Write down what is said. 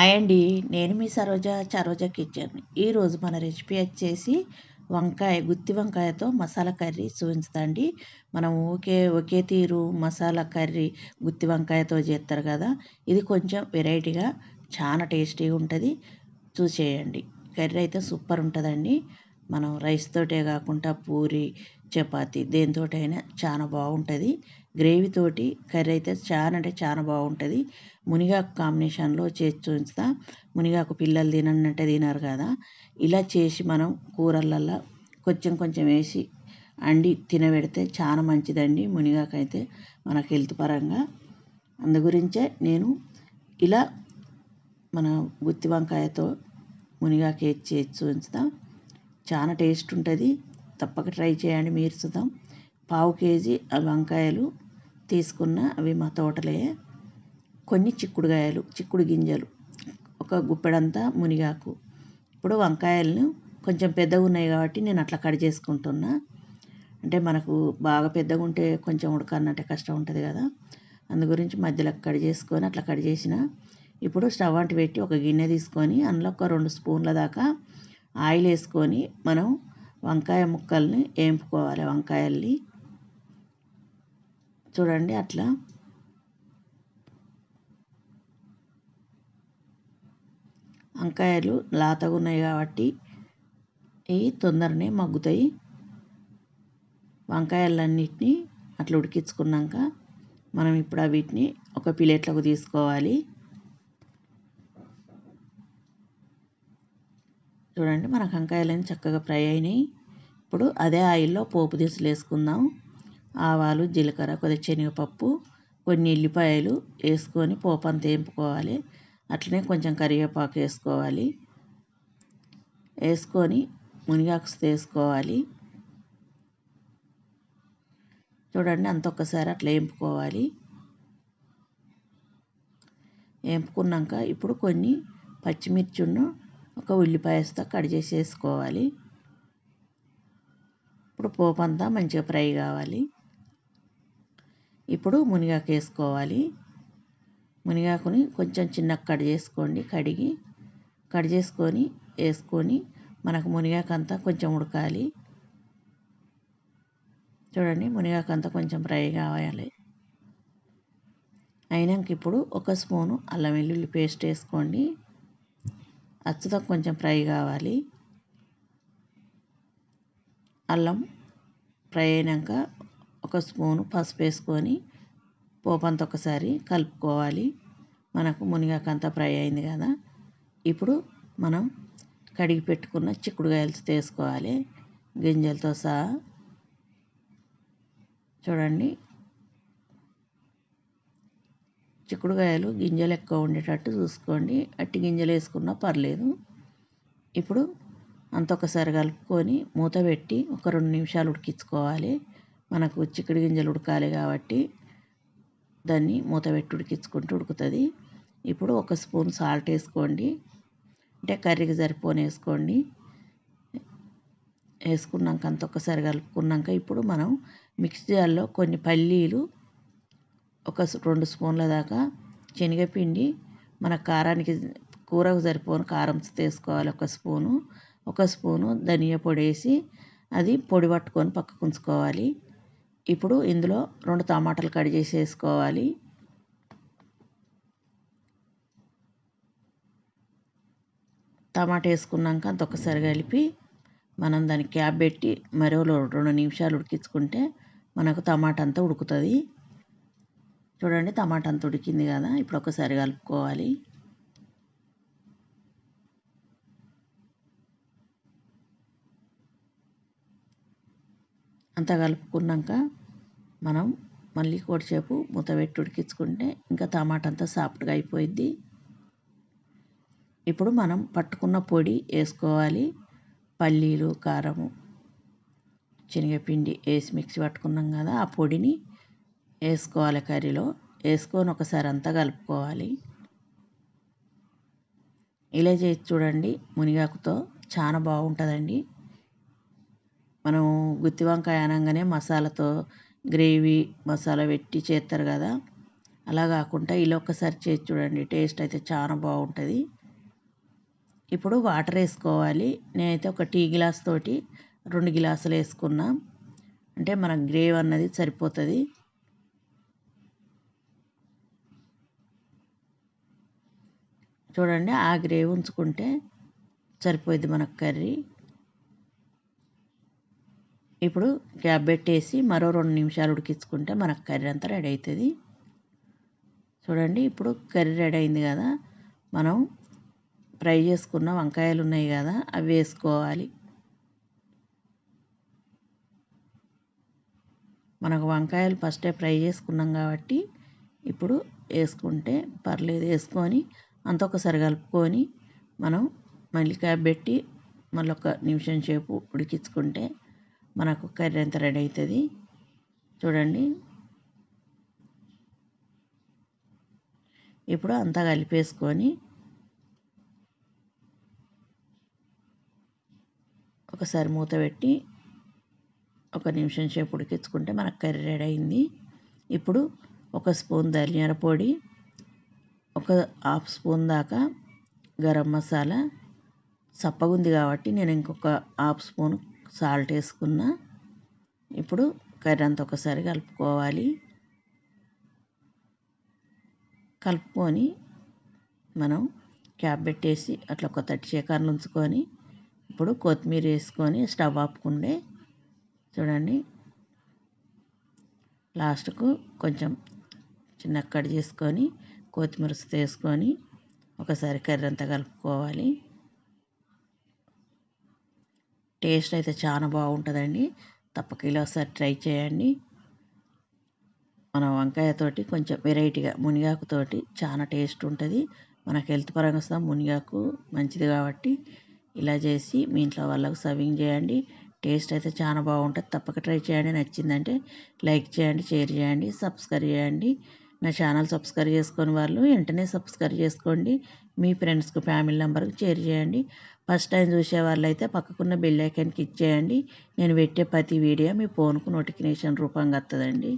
Hi అండి. నేను మీ Saroja Saroja kitchen. ఈరోజు మన రెసిపీ వచ్చేసి వంకాయ గుత్తి వంకాయతో మసాలా కర్రీ చూపించదండి. మనం ఊకే ఒకే తీరు మసాలా కర్రీ గుత్తి వంకాయతో చేస్తారు కదా. ఇది కొంచెం వెరైటీగా చాలా టేస్టీగా ఉంటుంది. చూసేయండి. కర్రీ అయితే సూపర్ ఉంటుందండి. మనం రైస్ తోటే కాకుండా పూరి చపాతి దేనితోటైనా చాలా బాగుంటుంది. గ్రేవీతోటి కర్రీ అయితే చాలా అంటే చాలా బాగుంటుంది. మునిగాకు కాంబినేషన్లో చేసి చూస్తా మునిగాకు పిల్లలు తినంటే తినరు కదా. ఇలా చేసి మనం కూరలల్లో కొంచెం కొంచెం వేసి అండి తినబెడితే చాలా మంచిదండి. మునిగాకు అయితే మనకు హెల్త్ పరంగా. అందు గురించే నేను ఇలా మన గుత్తి వంకాయతో మునిగాకు వేసి చేసి చూపిస్తా. చాలా టేస్ట్ ఉంటుంది. తప్పక ట్రై చేయండి. మీరు చూద్దాం. పావు కేజీ వంకాయలు తీసుకున్న అవి మా తోటలే. కొన్ని చిక్కుడుగాయలు చిక్కుడు గింజలు ఒక గుప్పెడంతా మునిగాకు. ఇప్పుడు వంకాయలను కొంచెం పెద్దగా ఉన్నాయి కాబట్టి నేను అట్లా కట్ చేసుకుంటున్నా. అంటే మనకు బాగా పెద్దగా ఉంటే కొంచెం ఉడకన్నట్టే కష్టం ఉంటుంది కదా. అందు గురించి మధ్యలో కట్ చేసుకొని అట్లా కట్ చేసిన. ఇప్పుడు స్టవ్ అంటు పెట్టి ఒక గిన్నె తీసుకొని అందులో ఒక రెండు స్పూన్ల దాకా ఆయిల్ వేసుకొని మనం వంకాయ ముక్కల్ని వేంపుకోవాలి వంకాయల్ని. చూడండి అట్లా. వంకాయలు లాతగా ఉన్నాయి కాబట్టి ఇవి తొందరనే మగ్గుతాయి. వంకాయలన్నిటిని అట్లా ఉడికించుకున్నాక మనం ఇప్పుడు వీటిని ఒక ప్లేట్లోకి తీసుకోవాలి. చూడండి మనకు వంకాయలన్నీ చక్కగా ఫ్రై అయినాయి. ఇప్పుడు అదే ఆయిల్లో పోపు దినుసులు వేసుకుందాం. ఆవాలు జీలకర్ర కొద్దిగా శనగపప్పు కొన్ని ఎల్లిపాయలు వేసుకొని పోపు అంతా వేపుకోవాలి అట్లనే కొంచెం కరివేపాకు వేసుకోవాలి. వేసుకొని మునిగాకు వేసుకోవాలి చూడండి అంత ఒక్కసారి అట్లా వేపుకోవాలి వేపుకున్నాక ఇప్పుడు కొన్ని పచ్చిమిర్చిను ఒక ఉల్లిపాయస్తో కట్ చేసి వేసుకోవాలి ఇప్పుడు పోపు అంతా మంచిగా ఫ్రై కావాలి. ఇప్పుడు మునిగాకు వేసుకోవాలి మునిగాకుని కొంచెం చిన్న కట్ చేసుకోండి. కడిగి కట్ చేసుకొని వేసుకొని మనకు మునిగాకు అంతా కొంచెం ఉడకాలి. చూడండి మునిగాకు అంతా కొంచెం ఫ్రై కావాలి. అయినాక ఇప్పుడు ఒక స్పూను అల్లం వెల్లుల్లి పేస్ట్ వేసుకోండి. అచ్చుతో కొంచెం ఫ్రై కావాలి. అల్లం ఫ్రై అయినాక ఒక స్పూను పసుపు వేసుకొని పోపంత ఒకసారి కలుపుకోవాలి. మనకు మునిగాకంత ఫ్రై అయింది కదా. ఇప్పుడు మనం కడిగి పెట్టుకున్న చిక్కుడుకాయలు తీసుకోవాలి. గింజలతో సహా. చూడండి. చిక్కుడుకాయలు గింజలు ఎక్కువ ఉండేటట్టు చూసుకోండి. అట్టి గింజలు వేసుకున్నా పర్లేదు. ఇప్పుడు అంత ఒకసారి కలుపుకొని మూత పెట్టి ఒక రెండు నిమిషాలు ఉడికించుకోవాలి. మనకు చిక్కుడు గింజలు ఉడకాలి కాబట్టి దాన్ని మూత పెట్టి ఉడికించుకుంటూ ఉడుకుతుంది. ఇప్పుడు ఒక స్పూన్ సాల్ట్ వేసుకోండి. అంటే కర్రీకి సరిపోని వేసుకోండి. వేసుకున్నాక అంత ఒక్కసారి కలుపుకున్నాక ఇప్పుడు మనం మిక్సీ జార్లో కొన్ని పల్లీలు ఒక రెండు స్పూన్ల దాకా శనగపిండి మన కారానికి కూరకు సరిపోను కారం తీసుకోవాలి ఒక స్పూను. ఒక స్పూను ధనియా పొడి వేసి అది పొడి పట్టుకొని పక్కకు ఉంచుకోవాలి. ఇప్పుడు ఇందులో రెండు టమాటాలు కట్ చేసి వేసుకోవాలి టమాటా వేసుకున్నాక అంత ఒకసారి కలిపి మనం దానికి క్యాప్ పెట్టి మరో రెండు నిమిషాలు ఉడికించుకుంటే మనకు టమాటా అంతా ఉడుకుతుంది. చూడండి టమాటా అంతా ఉడికింది కదా ఇప్పుడు ఒకసారి కలుపుకోవాలి. అంతా కలుపుకున్నాక మనం మళ్ళీ కొద్దిసేపు మూత పెట్టి ఉడికించుకుంటే ఇంకా టమాటా అంతా సాఫ్ట్గా అయిపోయిద్ది. ఇప్పుడు మనం పట్టుకున్న పొడి వేసుకోవాలి. పల్లీలు కారము శనగపిండి వేసి మిక్సీ పట్టుకున్నాం కదా ఆ పొడిని వేసుకోవాలి కర్రీలో. వేసుకొని ఒకసారి అంతా కలుపుకోవాలి. ఇలా చేసి చూడండి మునిగాకుతో చాలా బాగుంటుందండి. మనం గుత్తి వంకాయ అనగానే మసాలాతో గ్రేవీ మసాలా పెట్టి చేస్తారు కదా. అలా కాకుండా ఇలా ఒక్కసారి చేసి చూడండి టేస్ట్ అయితే చాలా బాగుంటుంది. ఇప్పుడు వాటర్ వేసుకోవాలి. నేనైతే ఒక టీ గ్లాస్ తోటి రెండు గ్లాసులు వేసుకున్నా. అంటే మన గ్రేవ్ అన్నది సరిపోతుంది. చూడండి ఆ గ్రేవ్ ఉంచుకుంటే సరిపోయింది మనకు కర్రీ. ఇప్పుడు క్యాబ్ పెట్టేసి మరో రెండు నిమిషాలు ఉడికించుకుంటే మనకు కర్రీ అంతా రెడీ అవుతుంది. చూడండి ఇప్పుడు కర్రీ రెడీ అయింది కదా. మనం ఫ్రై చేసుకున్న వంకాయలు ఉన్నాయి కదా అవి వేసుకోవాలి. మనకు వంకాయలు ఫస్టే ఫ్రై చేసుకున్నాం కాబట్టి ఇప్పుడు వేసుకుంటే పర్లేదు. వేసుకొని అంత ఒకసారి కలుపుకొని మనం మళ్ళీ క్యాబ్ పెట్టి మళ్ళీ ఒక నిమిషం సేపు ఉడికించుకుంటే మనకు కర్రీ ఎంత రెడీ అవుతుంది. చూడండి. ఇప్పుడు అంతా కలిపేసుకొని ఒకసారి మూత పెట్టి ఒక నిమిషం సేపు ఉడికించుకుంటే మనకు కర్రీ రెడీ అయింది. ఇప్పుడు ఒక స్పూన్ ధనియాల పొడి ఒక హాఫ్ స్పూన్ దాకా గరం మసాలా. చప్పగుంది కాబట్టి నేను ఇంకొక హాఫ్ స్పూన్ సాల్ట్ వేసుకున్న. ఇప్పుడు కర్రీ అంతా ఒకసారి కలుపుకోవాలి. కలుపుకొని మనం క్యాప్ పెట్టేసి అట్లా ఒక థర్టీ సెకండ్లు ఉంచుకొని ఇప్పుడు కొత్తిమీర వేసుకొని స్టవ్ ఆపుకుండే చూడండి. లాస్ట్కు కొంచెం చిన్న కట్ చేసుకొని కొత్తిమీర వేసుకొని ఒకసారి కర్రీ అంతా కలుపుకోవాలి. టేస్ట్ అయితే చాలా బాగుంటుందండి. తప్పక ఇలా ఒకసారి ట్రై చేయండి. మన వంకాయతోటి కొంచెం వెరైటీగా మునిగాకుతోటి చాలా టేస్ట్ ఉంటుంది. మనకు హెల్త్ పరంగా వస్తే మునిగాకు మంచిది కాబట్టి ఇలా చేసి మీ ఇంట్లో వాళ్ళకు సర్వింగ్ చేయండి. టేస్ట్ అయితే చాలా బాగుంటుంది. తప్పక ట్రై చేయండి. నచ్చిందంటే లైక్ చేయండి షేర్ చేయండి సబ్స్క్రైబ్ చేయండి. నా ఛానల్ సబ్స్క్రైబ్ చేసుకొని వాళ్ళు వెంటనే సబ్స్క్రైబ్ చేసుకోండి. మీ ఫ్రెండ్స్కి ఫ్యామిలీ నెంబర్కి షేర్ చేయండి. ఫస్ట్ టైం చూసే వాళ్ళైతే పక్కకున్న బెల్ ఐకాన్కి ఇచ్చేయండి నేను పెట్టే ప్రతి వీడియో మీ ఫోన్కు నోటిఫికేషన్ రూపంగా వస్తుందండి